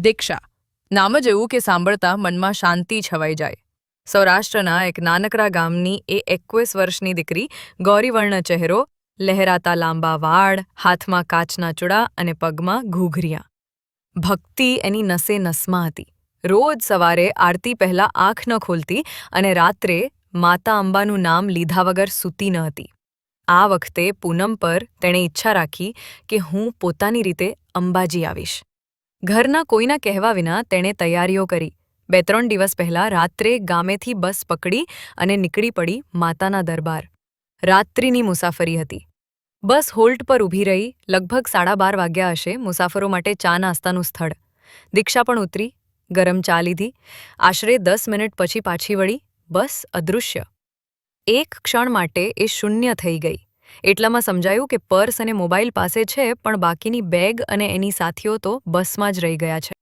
દીક્ષા. નામ જ એવું કે સાંભળતા મનમાં શાંતિ છવાઈ જાય. સૌરાષ્ટ્રના એક નાનકડા ગામની એ એકવીસ વર્ષની દીકરી, ગૌરીવર્ણ ચહેરો, લહેરાતા લાંબા વાળ, હાથમાં કાચના ચૂડા અને પગમાં ઘૂઘરિયા. ભક્તિ એની નસે નસમાં હતી. રોજ સવારે આરતી પહેલા આંખ ન ખોલતી અને રાત્રે માતા અંબાનું નામ લીધા વગર સૂતી ન હતી. આ વખતે પૂનમ પર તેણે ઈચ્છા રાખી કે હું પોતાની રીતે અંબાજી આવીશ. ઘરના કોઈના કહેવા વિના તેણે તૈયારીઓ કરી. બે ત્રણ દિવસ પહેલાં રાત્રે ગામેથી બસ પકડી અને નીકળી પડી માતાના દરબાર. રાત્રિની મુસાફરી હતી. બસ હોલ્ટ પર ઊભી રહી, લગભગ સાડા બાર વાગ્યા હશે, મુસાફરો માટે ચા નાસ્તાનું સ્થળ. દીક્ષા પણ ઉતરી, ગરમ ચા લીધી, આશરે દસ મિનિટ પછી પાછી વળી બસ અદૃશ્ય. એક ક્ષણ માટે એ શૂન્ય થઈ ગઈ. એટલામાં સમજાયું કે પર્સ અને મોબાઈલ પાસે છે, પણ બાકીની બેગ અને એની સાથીઓ તો બસમાં જ રહી ગયા છે.